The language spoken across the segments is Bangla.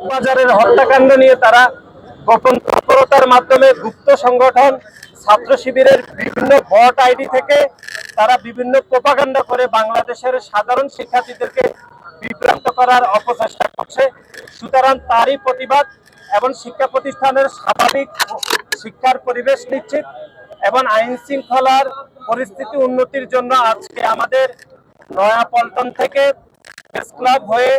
বাজারের হত্যাকাণ্ড নিয়ে তারা গোপন তৎপরতার মাধ্যমে গুপ্ত সংগঠন, ছাত্র শিবিরের বিভিন্ন ভট আইডি থেকে তারা বিভিন্ন প্রপাগান্ডা করে বাংলাদেশের সাধারণ শিক্ষার্থীদেরকে বিভ্রান্ত করার অপচেষ্টা করছে। সুতরাং তারই প্রতিবাদ এবং শিক্ষা প্রতিষ্ঠানের স্বাভাবিক শিক্ষার পরিবেশ নিশ্চিত এবং আইন শৃঙ্খলার পরিস্থিতি উন্নতির জন্য আজকে আমাদের নয়াপল্টন থেকে প্রেস ক্লাব হয়ে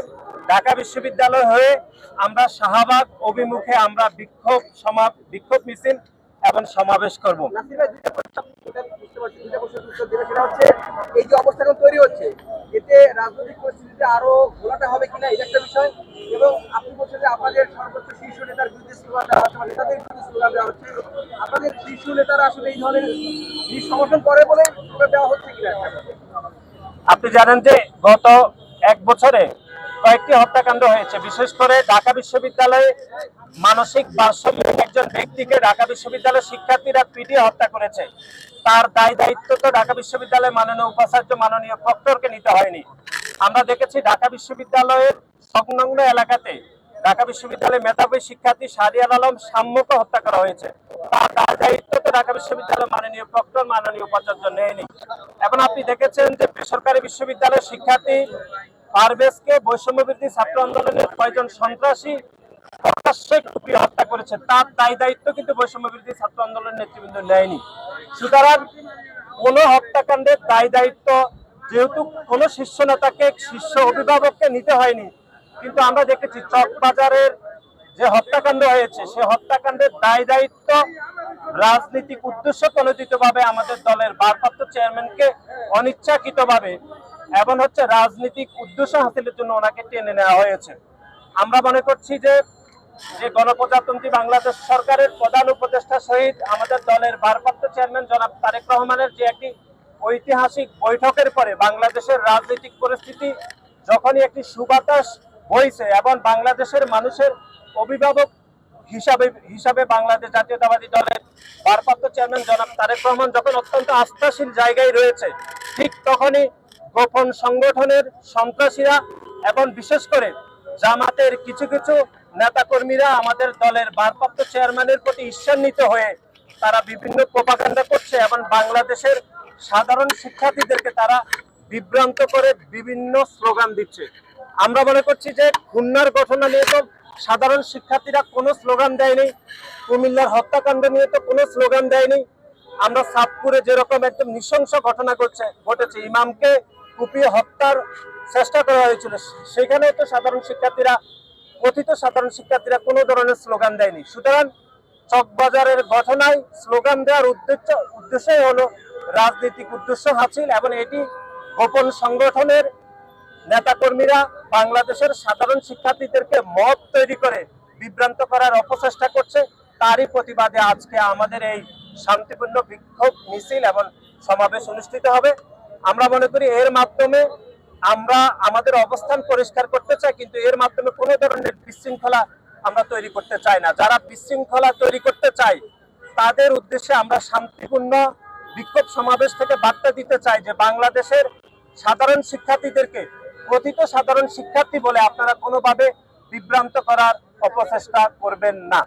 ঢাকা বিশ্ববিদ্যালয় হয়ে আমরা শাহবাগ অভিমুখে আমরা বিক্ষোভ সমা বিক্ষোভ মিছিল এবং সমাবেশ করব। এই যে অবস্থা এখন তৈরি হচ্ছে এতে রাজনৈতিক পরিস্থিতিতে আরও ঘোলাটা হবে কিনা এটা একটা বিষয়। এবং আপনি বলছেন যে আপনাদের সর্বোচ্চ শীর্ষ নেতার বিরুদ্ধে স্লোগান দেওয়া হচ্ছে নেতাদের বিরুদ্ধে স্লোগান দেওয়া হচ্ছে আপনাদের শীর্ষ নেতারা আসলে এই ধরনের সমর্থন করে বলে দেওয়া হচ্ছে কিনা? আপনি জানেন যে গত এক বছরে কয়েকটি হত্যাকাণ্ড হয়েছে। বিশেষ করে ঢাকা বিশ্ববিদ্যালয়ে মানসিক ভারসাম্যহীন একজন ব্যক্তিকে ঢাকা বিশ্ববিদ্যালয়ের শিক্ষার্থীরা পিটিয়ে হত্যা করেছে। তার দায় দায়িত্ব তো ঢাকা বিশ্ববিদ্যালয়ের মাননীয় উপাচার্য মাননীয় প্রক্টরকে নিতে হয়নি। আমরা দেখেছি ঢাকা বিশ্ববিদ্যালয়ের সংলগ্ন এলাকাতে ঢাকা বিশ্ববিদ্যালয়ের মেধাবী শিক্ষার্থী শাহরিয়ার আলম সাম্যকে হত্যা করা হয়েছে। তার দায় দায়িত্ব তো ঢাকা বিশ্ববিদ্যালয়ের মাননীয় প্রক্টর, মাননীয় উপাচার্য নেয়নি। এখন আপনি দেখেছেন যে বেসরকারি বিশ্ববিদ্যালয়ের শিক্ষার্থী পারভেজকে বৈষম্যবৃদ্ধি ছাত্র আন্দোলনের কয়েকজন সন্ত্রাসী হত্যা করেছে, তার দায় দায়িত্ব কিন্তু বৈষম্যবৃদ্ধি ছাত্র আন্দোলনের নেতৃবৃন্দ নেয়নি। সুতরাং কোন হত্যাকাণ্ডের দায় দায়িত্ব যেহেতু কোন শীর্ষ নেতাকে, শীর্ষ অভিভাবককে নিতে হয়নি, কিন্তু আমরা দেখেছি চকবাজারের যে হত্যাকাণ্ড হয়েছে, সে হত্যাকাণ্ডের দায় দায়িত্ব রাজনৈতিক উদ্দেশ্য প্রণোদিতভাবে আমাদের দলের ভারপ্রাপ্ত চেয়ারম্যানকে অনিচ্ছাকৃতভাবে এবং হচ্ছে রাজনৈতিক উদ্দেশ্য হাসিলের জন্য ওনাকে টেনে নেওয়া হয়েছে। আমরা মনে করছি যে যে গণপ্রজাতন্ত্রী বাংলাদেশ সরকারের প্রধান উপদেষ্টা সহিত আমাদের দলের ভারপ্রাপ্ত চেয়ারম্যান জনাব তারেক রহমানের যে একটি ঐতিহাসিক বৈঠকের পরে বাংলাদেশের রাজনৈতিক পরিস্থিতি যখনই একটি সুবাতাস বইছে এবং বাংলাদেশের মানুষের অভিভাবক হিসাবে হিসাবে বাংলাদেশ জাতীয়তাবাদী দলের ভারপ্রাপ্ত চেয়ারম্যান জনাব তারেক রহমান যখন অত্যন্ত আস্থাশীল জায়গায় রয়েছে, ঠিক তখনই গোপন সংগঠনের সন্ত্রাসীরা এবং বিশেষ করে জামাতের কিছু কিছু নেতাকর্মীরা আমাদের দলের ভারপ্রাপ্ত চেয়ারম্যানের প্রতি ঈর্ষান্বিত হয়ে তারা বিভিন্ন প্রপাগান্ডা করছে এবং বাংলাদেশের সাধারণ শিক্ষার্থীদেরকে তারা বিভ্রান্ত করে বিভিন্ন স্লোগান দিচ্ছে। আমরা মনে করছি যে খুলনার ঘটনা নিয়ে তো সাধারণ শিক্ষার্থীরা কোনো স্লোগান দেয়নি, কুমিল্লার হত্যাকাণ্ড নিয়ে তো কোনো স্লোগান দেয়নি। আমরা সাতপুরে যেরকম একদম নৃশংস ঘটনা ঘটছে, ঘটেছে। ইমামকে কুপিয়ে হত্যার চেষ্টা করা হয়েছিল। সেখানে তো সাধারণ শিক্ষার্থীরা, কথিত সাধারণ শিক্ষার্থীরা কোনো ধরনের স্লোগান দেয়নি। সুতরাং চকবাজারের ঘটনায় স্লোগান দেওয়ার উদ্দেশ্য, উদ্দেশ্যই হলো রাজনৈতিক উদ্দেশ্য হাসিল এবং এটি গোপন সংগঠনের নেতাকর্মীরা বাংলাদেশের সাধারণ শিক্ষার্থীদেরকে মত তৈরি করে বিভ্রান্ত করার অপচেষ্টা করছে। তারই প্রতিবাদে আজকে আমাদের এই শান্তিপূর্ণ বিক্ষোভ মিছিল এবং সমাবেশ অনুষ্ঠিত হবে। আমরা মনে করি এর মাধ্যমে আমরা আমাদের অবস্থান পরিষ্কার করতে চাই, কিন্তু এর মাধ্যমে কোনো ধরনের বিশৃঙ্খলা আমরা তৈরি করতে চাই না। যারা বিশৃঙ্খলা তৈরি করতে চাই তাদের উদ্দেশ্যে আমরা শান্তিপূর্ণ বিক্ষোভ সমাবেশ থেকে বার্তা দিতে চাই যে বাংলাদেশের সাধারণ শিক্ষার্থীদেরকে, কথিত সাধারণ শিক্ষার্থী বলে আপনারা কোনোভাবে বিভ্রান্ত করার অপচেষ্টা করবেন না।